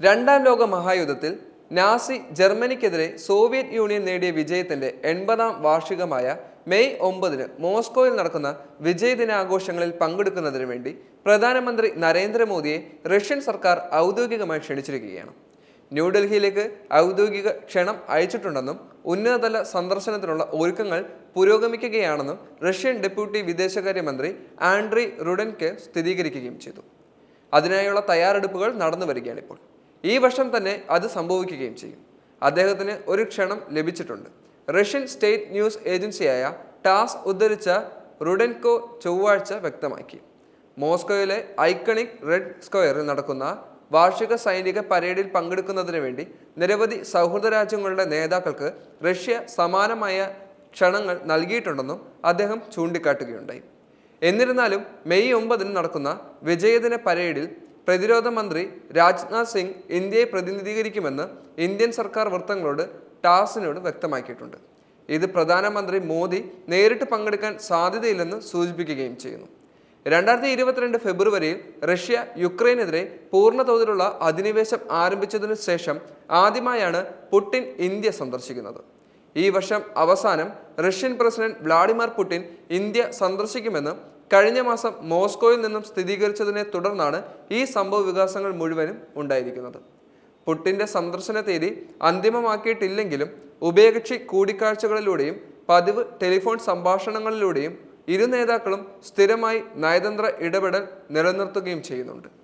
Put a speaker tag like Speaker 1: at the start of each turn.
Speaker 1: രണ്ടാം ലോക മഹായുദ്ധത്തിൽ നാസി ജർമ്മനിക്കെതിരെ സോവിയറ്റ് യൂണിയൻ നേടിയ വിജയത്തിന്റെ എൺപതാം വാർഷികമായ മെയ് ഒമ്പതിന് മോസ്കോയിൽ നടക്കുന്ന വിജയദിനാഘോഷങ്ങളിൽ പങ്കെടുക്കുന്നതിന് വേണ്ടി പ്രധാനമന്ത്രി നരേന്ദ്രമോദിയെ റഷ്യൻ സർക്കാർ ഔദ്യോഗികമായി ക്ഷണിച്ചിരിക്കുകയാണ്. ന്യൂഡൽഹിയിലേക്ക് ഔദ്യോഗിക ക്ഷണം അയച്ചിട്ടുണ്ടെന്നും ഉന്നതതല സന്ദർശനത്തിനുള്ള ഒരുക്കങ്ങൾ പുരോഗമിക്കുകയാണെന്നും റഷ്യൻ ഡെപ്യൂട്ടി വിദേശകാര്യമന്ത്രി ആൻഡ്രി റുഡൻകെ സ്ഥിരീകരിക്കുകയും ചെയ്തു. അതിനായുള്ള തയ്യാറെടുപ്പുകൾ നടന്നു വരികയാണ് ഇപ്പോൾ ഈ വർഷം തന്നെ അത് സംഭവിക്കുകയും ചെയ്യും. അദ്ദേഹത്തിന് ഒരു ക്ഷണം ലഭിച്ചിട്ടുണ്ട്. റഷ്യൻ സ്റ്റേറ്റ് ന്യൂസ് ഏജൻസിയായ ടാസ് ഉദ്ധരിച്ച റുഡൻകോ ചൊവ്വാഴ്ച വ്യക്തമാക്കി. മോസ്കോയിലെ ഐക്കണിക് റെഡ് സ്ക്വയറിൽ നടക്കുന്ന വാർഷിക സൈനിക പരേഡിൽ പങ്കെടുക്കുന്നതിന് വേണ്ടി നിരവധി സൗഹൃദ രാജ്യങ്ങളുടെ നേതാക്കൾക്ക് റഷ്യ സമാനമായ ക്ഷണങ്ങൾ നൽകിയിട്ടുണ്ടെന്നും അദ്ദേഹം ചൂണ്ടിക്കാട്ടുകയുണ്ടായി. എന്നിരുന്നാലും മെയ് ഒമ്പതിന് നടക്കുന്ന വിജയദിന പരേഡിൽ പ്രതിരോധ മന്ത്രി രാജ്നാഥ് സിംഗ് ഇന്ത്യയെ പ്രതിനിധീകരിക്കുമെന്ന് ഇന്ത്യൻ സർക്കാർ വൃത്തങ്ങളോട് ടാസിനോട് വ്യക്തമാക്കിയിട്ടുണ്ട്. ഇത് പ്രധാനമന്ത്രി മോദി നേരിട്ട് പങ്കെടുക്കാൻ സാധ്യതയില്ലെന്ന് സൂചിപ്പിക്കുകയും ചെയ്യുന്നു. രണ്ടായിരത്തി ഇരുപത്തിരണ്ട് ഫെബ്രുവരിയിൽ റഷ്യ യുക്രൈനെതിരെ പൂർണ തോതിലുള്ള അധിനിവേശം ആരംഭിച്ചതിനു ശേഷം ആദ്യമായാണ് പുടിൻ ഇന്ത്യ സന്ദർശിക്കുന്നത്. ഈ വർഷം അവസാനം Russian president Vladimir Putin India സന്ദർശിക്കുമെന്ന് കഴിഞ്ഞ മാസം മോസ്കോയിൽ നിന്നും സ്ഥിരീകരിച്ചതിനെ തുടർന്നാണ് ഈ സംഭവ വികാസങ്ങൾ മുഴുവനും ഉണ്ടായിരിക്കുന്നത്. പുട്ടിന്റെ സന്ദർശന തീയതി അന്തിമമാക്കിയിട്ടില്ലെങ്കിലും ഉഭയകക്ഷി കൂടിക്കാഴ്ചകളിലൂടെയും പതിവ് ടെലിഫോൺ സംഭാഷണങ്ങളിലൂടെയും ഇരു നേതാക്കളും സ്ഥിരമായി നയതന്ത്ര ഇടപെടൽ നിലനിർത്തുകയും ചെയ്യുന്നുണ്ട്.